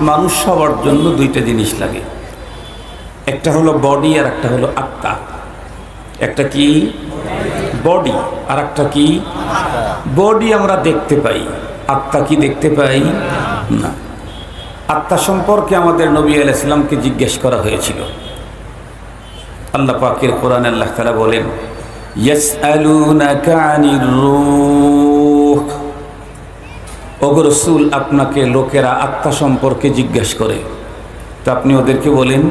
মানুষ হওয়ার জন্য দুইটা জিনিস লাগে। একটা হলো বডি আর একটা হলো আত্মা। একটা কি? বডি আর একটা কি? বডি আমরা দেখতে পাই। আত্মা কি দেখতে পাই? না। আত্মা সম্পর্কে আমাদের নবী আল ইসলামকে জিজ্ঞেস করা হয়েছিল। আল্লাহ পাকের কোরআন আল্লাহ তালা বলেন, ইয়াসআলুনাকা আনির রূহ। ওগো রসুল, আপনাকে লোকেরা আত্মা সম্পর্কে জিজ্ঞেস করে। তো আপনি ওদেরকে বলেন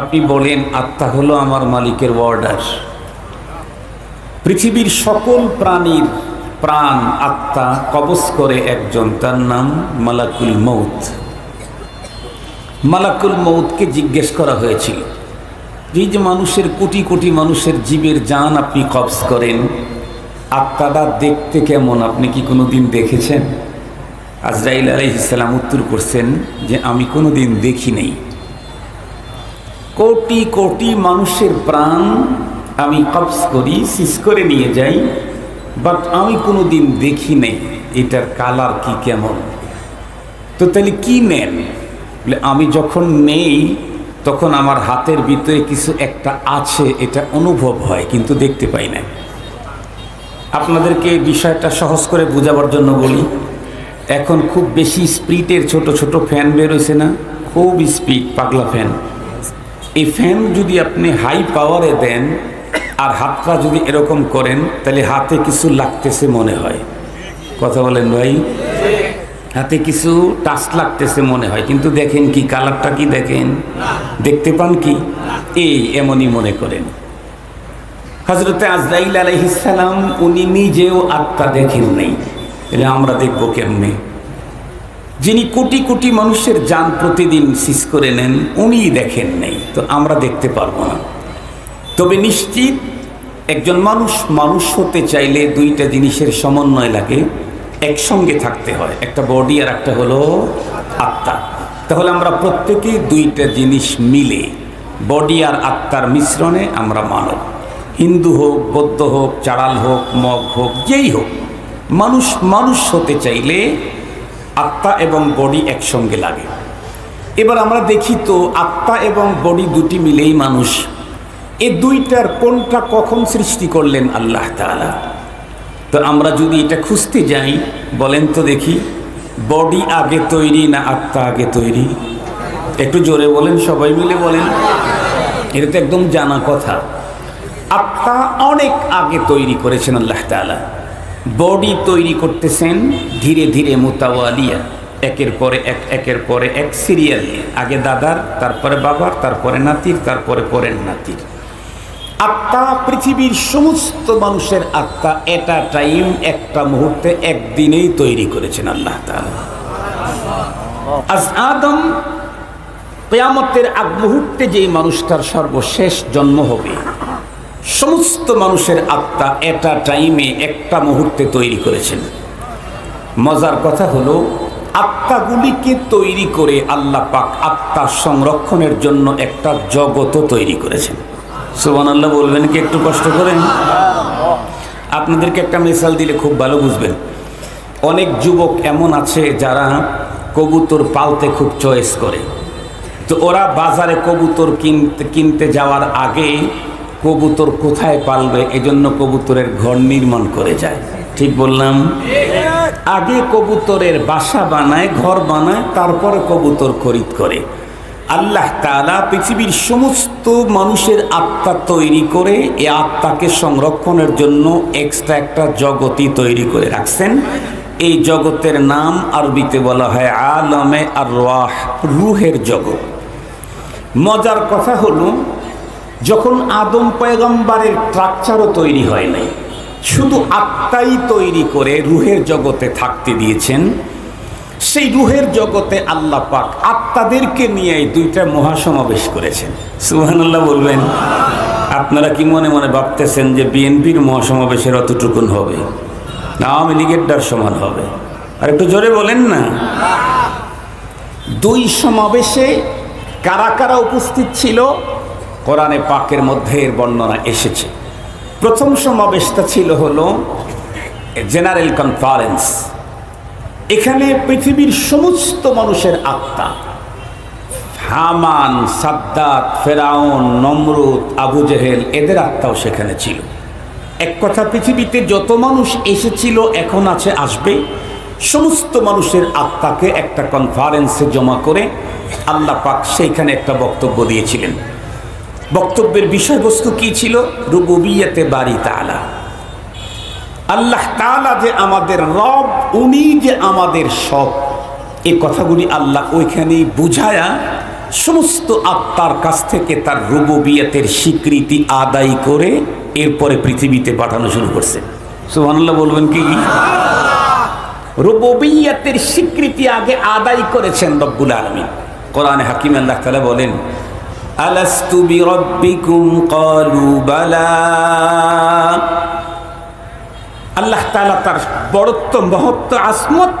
আপনি বলেন, আত্মা হলো আমার মালিকের অর্ডার পৃথিবীর সকল প্রাণীর প্রাণ আত্মা কবজ করে একজন, তার নাম মালাকুল মৌত মালাকুল মৌতকে জিজ্ঞেস করা হয়েছিল। এই যে মানুষের কোটি কোটি মানুষের জীবের জান আপনি কবজ করেন আত্মাটা দেখতে কেমন? আপনি কি কোনো দিন দেখেছেন? আজরাইল আলাইহিসাল্লাম উত্তর করছেন যে, আমি কোনো দিন দেখি নেই। কোটি কোটি মানুষের প্রাণ আমি কবজ করি সিস করে নিয়ে যাই, বাট আমি কোনো দিন দেখি নেই। এটার কালার কি কেমন? তো তাহলে কি নেন? আমি যখন নেই তখন আমার হাতের ভিতরে কিছু একটা আছে, এটা অনুভব হয়, কিন্তু দেখতে পাই না আপনাদেরকে বিষয়টা সহজ করে বোঝাবার জন্য বলি, এখন খুব বেশি স্পিডের ছোট ছোট ফ্যান বেরোইছে না, খুব স্পিড, পাগলা ফ্যান। এই ফ্যান যদি আপনি হাই পাওয়ারে দেন আর হাতটা যদি এরকম করেন, তাহলে হাতে কিছু লাগতেছে মনে হয়। কথা বলেন ভাই। হাতে কিছু টাচ লাগতেছে মনে হয়, কিন্তু দেখেন কি, কালারটা কি দেখেন? দেখতে পান কি? এই এমনই মনে করেন। হজরতে আজরাইল আলহিসাম উনি নিজেও আত্মা দেখেন নেই। তাহলে আমরা দেখব কেমনে? যিনি কোটি কোটি মানুষের যান প্রতিদিন সিস করে নেন উনিই দেখেন নেই, তো আমরা দেখতে পারব না। তবে নিশ্চিত একজন মানুষ মানুষ হতে চাইলে দুইটা জিনিসের সমন্বয় লাগে। একসঙ্গে থাকতে হয়। একটা বডি আর একটা হলো আত্মা। তাহলে আমরা প্রত্যেকেই দুইটা জিনিস মিলে বডি আর আত্মার মিশ্রণে আমরা মানব। হিন্দু হোক, বৌদ্ধ হোক, চাড়াল হোক, মগ হোক, যেই হোক, মানুষ মানুষ হতে চাইলে আত্মা এবং বডি একসঙ্গে লাগে। এবার আমরা দেখি তো, আত্মা এবং বডি দুটি মিলেই মানুষ। এ দুইটার কোনটা কখন সৃষ্টি করলেন আল্লাহ তাআলা? তো আমরা যদি এটা খুঁজতে যাই, বলেন তো দেখি বডি আগে তৈরি না আত্মা আগে তৈরি? একটু জোরে বলেন, সবাই মিলে বলেন। এটা তো একদম জানা কথা। আত্মা অনেক আগে তৈরি করেছেন আল্লাহ তাআলা। বডি তৈরি করতেছেন ধীরে ধীরে মোতাওয়ালিয়া, একের পরে এক, একের পরে এক সিরিয়াল আগে দাদার, তারপরে বাবার, তারপরে নাতির, তারপরে পরের নাতির। আত্মা পৃথিবীর সমস্ত মানুষের আত্মা এটা টাইম একটা মুহূর্তে একদিনেই তৈরি করেছেন আল্লাহ আজ আদম কেয়ামতের আগ মুহূর্তে যেই মানুষটার সর্বশেষ জন্ম হবে, সমস্ত মানুষের আত্মা এটা টাইমে একটা মুহূর্তে তৈরি করেছেন। মজার কথা হলো, আত্মাগুলিকে তৈরি করে আল্লাহ পাক আত্মা সংরক্ষণের জন্য একটা জগতও তৈরি করেছেন। সুবান আল্লাহ বলবেন কি একটু কষ্ট করেন? আপনাদেরকে একটা মিসাল দিলে খুব ভালো বুঝবেন। অনেক যুবক এমন আছে যারা কবুতর পালতে খুব চয়েস করে। তো ওরা বাজারে কবুতর কিনতে কিনতে যাওয়ার আগে কবুতর কোথায় পালবে? এজন্য কবুতরের ঘর নির্মাণ করে যায়। ঠিক বললাম? আগে কবুতরের বাসা বানায়, ঘর বানায়, তারপরে কবুতর খরিদ করে। আল্লাহ তাআলা পৃথিবীর সমস্ত মানুষের আত্মা তৈরি করে এ আত্মাকে সংরক্ষণের জন্য এক্সট্রা একটা জগতই তৈরি করে রাখছেন। এই জগতের নাম আরবিতে বলা হয় আলমে আর রাহ রুহের জগৎ। মজার কথা হলো, যখন আদম পয়গম্বরের ট্রাকচারও তৈরি হয় নাই, শুধু আত্মাই তৈরি করে রুহের জগতে থাকতে দিয়েছেন সেই রুহের জগতে আল্লাহ পাক আত্মাদেরকে নিয়ে এই দুইটা মহাসমাবেশ করেছেন। সুবহানাল্লাহ বলবেন, আপনারা কি মনে মনে ভাবতেছেন যে বিএনপির মহাসমাবেশের অতটুকুন হবে? আওয়ামী লীগের সমান হবে। আর একটু জোরে বলেন না। দুই সমাবেশে কারা কারা উপস্থিত ছিল? কোরআনে পাকের মধ্যে এর বর্ণনা এসেছে। প্রথম সমাবেশটা ছিল হলো জেনারেল কনফারেন্স। এখানে পৃথিবীর সমস্ত মানুষের আত্মা। হামান, সাদ্দাত, ফেরাউন, নমরুদ, আবু জেহেল, এদের আত্মাও সেখানে ছিল। এক কথা, পৃথিবীতে যত মানুষ এসেছিল, এখন আছে, আসবে। সমস্ত মানুষের আত্মাকে একটা কনফারেন্সে জমা করে আল্লাহ পাক সেইখানে একটা বক্তব্য দিয়েছিলেন। বক্তব্যের বিষয়বস্তু কি ছিল? রুবুবিয়াতে বাড়ি তালা আল্লাহ তালা যে আমাদের রব, উনি যে আমাদের সব। এই কথাগুলি আল্লাহ ওইখানেই বুঝায়া সমস্ত আত্মার কাছ থেকে তার রুববিয়াতের স্বীকৃতি আদায় করে এরপরে পৃথিবীতে পাঠানো শুরু করছে। সুবহানাল্লাহ বলবেন কি? রুববিয়াতের স্বীকৃতি আগে আদায় করেছেন রব্বুল আলমী কোরআনে হাকিম আল্লাহ তালা বলেন, আলাস্তু বিরব্বিকুম? ক্বালু বালা। আল্লাহ তালা তার বড়ত্ব, মহত্ব, আসমত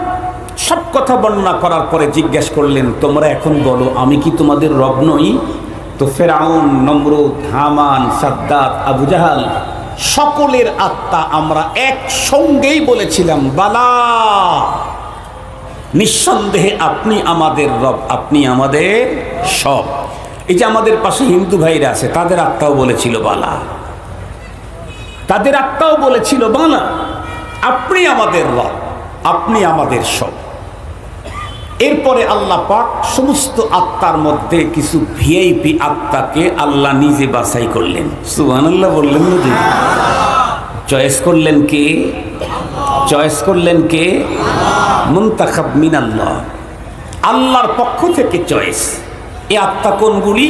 সব কথা বর্ণনা করার পরে জিজ্ঞেস করলেন, তোমরা এখন বলো, আমি কি তোমাদের রব নই? তো ফেরাউন, নমরুদ, হামান, সাদ্দাত, আবু জাহাল, সকলের আত্মা আমরা একসঙ্গেই বলেছিলাম, বালা, নিঃসন্দেহে আপনি আমাদের রব, আপনি আমাদের সব। এই যে আমাদের পাশে হিন্দু ভাইরা আছে, তাদের আত্মাও বলেছিল, বালা। তাদের আত্মাও বলেছিল বালা আপনি আমাদের রব, আপনি আমাদের সব। এরপরে আল্লাহ পাক সমস্ত আত্মার মধ্যে কিছু ভিআইপি আত্মাকে আল্লাহ নিজে বাছাই করলেন। সুহান আল্লাহ বললেন চয়েস করলেন কে? চয়েস করলেন কে? মুন্তাখাব মিনাল্লাহ। আল্লাহর পক্ষ থেকে চয়েস। এ আত্মা কোনগুলি?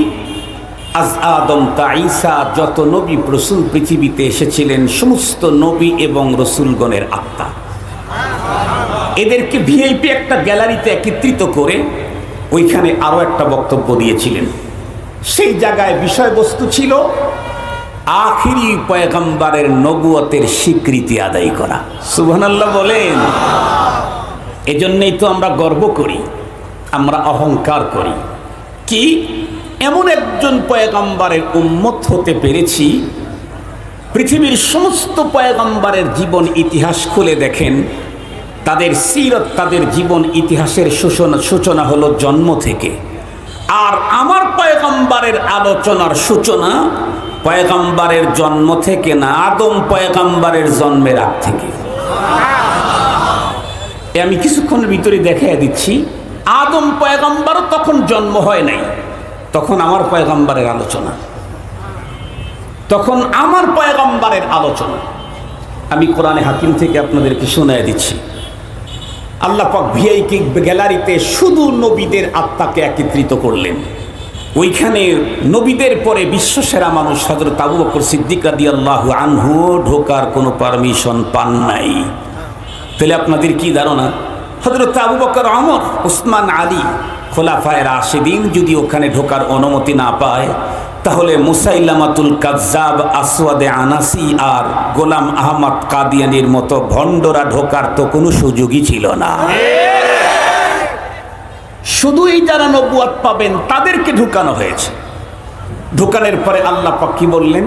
আজ আদম তা ঈসা যত নবী রসুল পৃথিবীতে এসেছিলেন, সমস্ত নবী এবং রসুলগণের আত্মা। এদেরকে ভিআইপি একটা গ্যালারিতে একত্রিত করে ওইখানে আরও একটা বক্তব্য দিয়েছিলেন। সেই জায়গায় বিষয়বস্তু ছিল আখিরি পয়গম্বারের নবুয়তের স্বীকৃতি আদায় করা। সুবহানাল্লাহ বলেন, এজন্যই তো আমরা গর্ব করি, আমরা অহংকার করি। কি এমন একজন পয়গম্বারের উম্মত হতে পেরেছি, পৃথিবীর সমস্ত পয়গম্বারের জীবন ইতিহাস খুলে দেখেন, তাদের সিরত, তাদের জীবন ইতিহাসের সূচনা সূচনা হলো জন্ম থেকে। আর আমার পয়গম্বারের আলোচনার সূচনা পয়গম্বারের জন্ম থেকে না, আদম পয়গম্বারের জন্মের আগ থেকে। আমি কিছুক্ষণের ভিতরে দেখাই দিচ্ছি আদম পয়গম্বারও তখন জন্ম হয় নাই। তখন আমার পয়গম্বারের আলোচনা। তখন আমার পয়গম্বারের আলোচনা। আমি কোরআনে হাকিম থেকে আপনাদেরকে শোনায় দিচ্ছি। আল্লাহ পাক ভিআইকে গ্যালারিতে শুধু নবীদের আত্মাকে একত্রিত করলেন। ওইখানে নবীদের পরে বিশ্বসেরা মানুষ হজরত আবু বকর সিদ্দিক রাদি আল্লাহ আনহু ঢোকার কোনো পারমিশন পান নাই। তাহলে আপনাদের কি ধারণা? হজরত আবু বকর আমর উসমান, আলী, খোলাফায় রাশেদিন যদি ওখানে ঢোকার অনুমতি না পায়, তাহলে মুসাইলামাতুল কাজ্জাব, আসওয়াদে আনাসি আর গোলাম আহমদ কাদিয়ানির মতো ভণ্ডরা ঢোকার তো কোনো সুযোগই ছিল না। শুধুই যারা নবুয়াত পাবেন তাদেরকে ঢুকানো হয়েছে। ঢুকানোর পরে আল্লাহ পাক কি বললেন?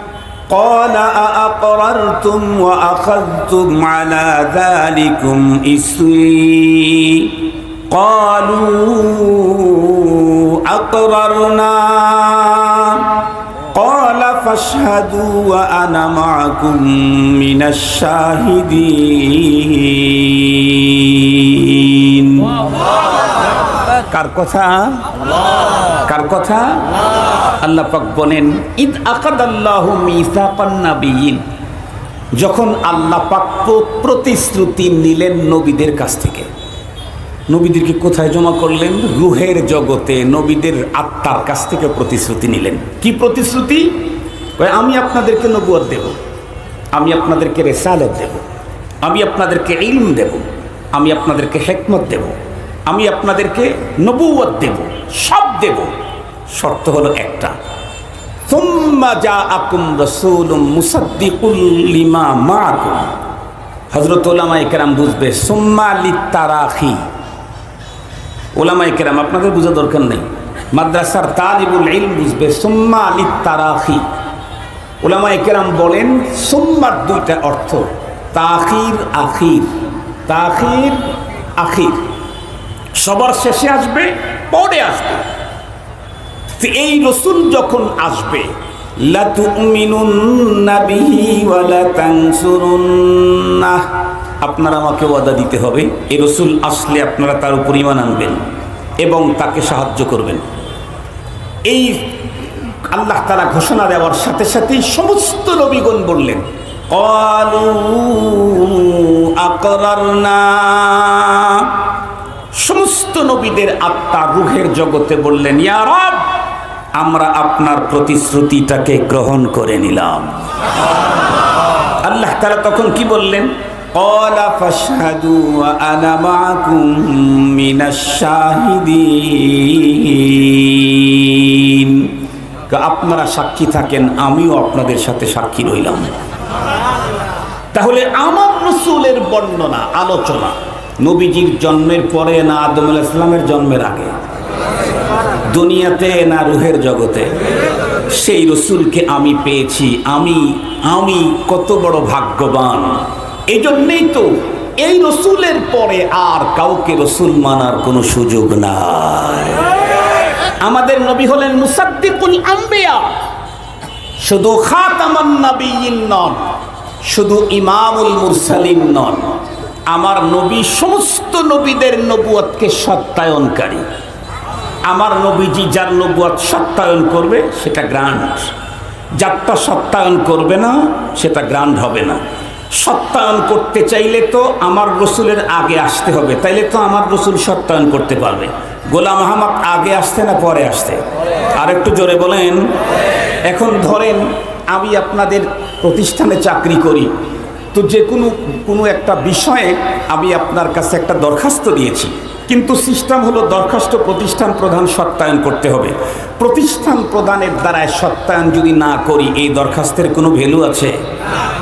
قال أأقررتم وأخذتم على ذلكم إسري قالوا أقررنا قال فاشهدوا وأنا معكم من الشاهدين কার কথা কার কথা আল্লাহ পাক বলেন ঈদ আকাদাল্লাহু মিসাকান নাবিয়িন যখন আল্লাহ পাক প্রতিশ্রুতি নিলেন নবীদের কাছ থেকে। নবীদেরকে কোথায় জমা করলেন? রুহের জগতে নবীদের আত্মার কাছ থেকে প্রতিশ্রুতি নিলেন। কি প্রতিশ্রুতি? আমি আপনাদেরকে নবুয়ত দেব। আমি আপনাদেরকে রেসালত দেব। আমি আপনাদেরকে ইলম দেব। আমি আপনাদেরকে হেকমত দেব। আমি আপনাদেরকে নবুয়ত দেব। সব দেব। শর্ত হলো একটা। সুম্মা জাআকুম রাসূলুম মুসাদ্দিকুল লিমা মাআকুম। হযরত ওলামায়ে কেরাম বুঝবে, সুম্মা লিতারাখি ওলামায়ে কেরাম, আপনাদের বোঝা দরকার নেই। মাদ্রাসার তালিবুল ইলম বুঝবে, সুম্মা লিতারাখি ওলামায়ে কেরাম বলেন, সুম্মার দুইটা অর্থ, তাখির, আখির। তাখির, আখির। সবার শেষে আসবে, পরে আসবে। তো এই রসুল যখন আসবে আপনারা আমাকে ওয়াদা দিতে হবে, এই রসুল আসলে আপনারা তার উপর ইমান আনবেন এবং তাকে সাহায্য করবেন। এই আল্লাহ তারা ঘোষণা দেওয়ার সাথে সাথেই সমস্ত নবীগণ বললেন সমস্ত নবীদের আত্মা রুহের জগতে বললেন, ইয়া রব আমরা আপনার প্রতিশ্রুতিটাকে গ্রহণ করে নিলাম। আল্লাহ তারা তখন কি বললেন? আপনারা সাক্ষী থাকেন আমিও আপনাদের সাথে সাক্ষী রইলাম। তাহলে আমার রসুলের বর্ণনা আলোচনা নবীজির জন্মের পরে না আদম আলাহ ইসলামের জন্মের আগে? দুনিয়াতে না রুহের জগতে। সেই রসুলকে আমি পেয়েছি, আমি আমি কত বড় ভাগ্যবান। এই জন্যেই তো এই রসুলের পরে আর কাউকে রসুল মানার কোনো সুযোগ নাই। আমাদের নবী হলেন মুসাদ্দিকুল আম্বিয়া। শুধু খাতামান নবীন নন, শুধু ইমামুল মুরসালিন নন, আমার নবী, সমস্ত নবীদের নবুয়তকে সত্যায়নকারী। আমার নবীজি যার নবুয়াত সত্যায়ন করবে, সেটা গ্রান্ড যারটা সত্যায়ন করবে না, সেটা গ্রান্ড হবে না। সত্যায়ন করতে চাইলে তো আমার রসুলের আগে আসতে হবে, তাইলে তো আমার রসুল সত্যায়ন করতে পারবে। গোলাম আহমদ আগে আসতে না পরে আসতে আর একটু জোরে বলেন। এখন ধরেন, আমি আপনাদের প্রতিষ্ঠানে চাকরি করি। তো যে কোনো কোনো একটা বিষয়ে আমি আপনার কাছে একটা দরখাস্ত দিয়েছি। কিন্তু সিস্টেম হলো দরখাস্ত প্রতিষ্ঠান প্রধান সত্যায়ন করতে হবে। প্রতিষ্ঠান প্রদানের দ্বারায় সত্যায়ন যদি না করি, এই দরখাস্তের কোনো ভ্যালু আছে?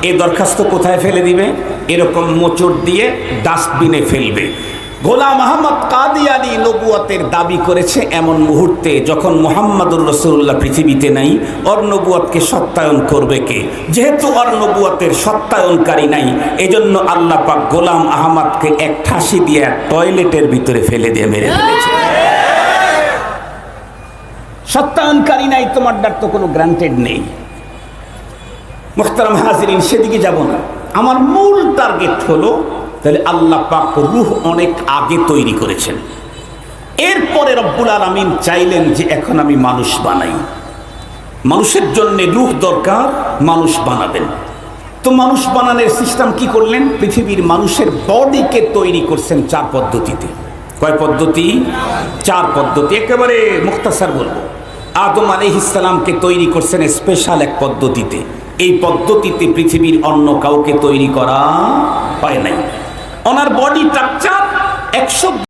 এই দরখাস্ত কোথায় ফেলে দিবে? এরকম মোচড় দিয়ে ডাস্টবিনে ফেলবে। গোলাম আহমদ কাদিয়ানি নবুয়াতের দাবি করেছে এমন মুহূর্তে যখন মোহাম্মদুর রসুল্লাহ পৃথিবীতে নাই অর নবুয়াতকে সত্যায়ন করবে কে? যেহেতু অর নবুয়াতের সত্যায়নকারী নাই, এজন্য আল্লাহ পাক গোলাম আহমদকে এক ঠাসি দিয়ে টয়লেটের ভিতরে ফেলে দিয়ে মেরে ফেলেছে। সত্যায়নকারী নাই তোমার ডাক তো কোনো গ্রান্টেড নেই। মোখতারাম হাজিরিন, সেদিকে যাব না। আমার মূল টার্গেট হলো তাহলে আল্লাহ পাক রুহ অনেক আগে তৈরি করেছেন। এরপরে রব্বুল আলমিন চাইলেন যে এখন আমি মানুষ বানাই। মানুষের জন্য রুহ দরকার, মানুষ বানাবেন। তো মানুষ বানানোর সিস্টেম কি করলেন? পৃথিবীর মানুষের বডিকে তৈরি করছেন চার পদ্ধতিতে। কয় পদ্ধতি? চার পদ্ধতি। একেবারে মুক্তাসার বলব। আদম আলহিসামকে তৈরি করছেন স্পেশাল এক পদ্ধতিতে। এই পদ্ধতিতে পৃথিবীর অন্য কাউকে তৈরি করা হয় নাই। ওনার বডি স্ট্রাকচার একশো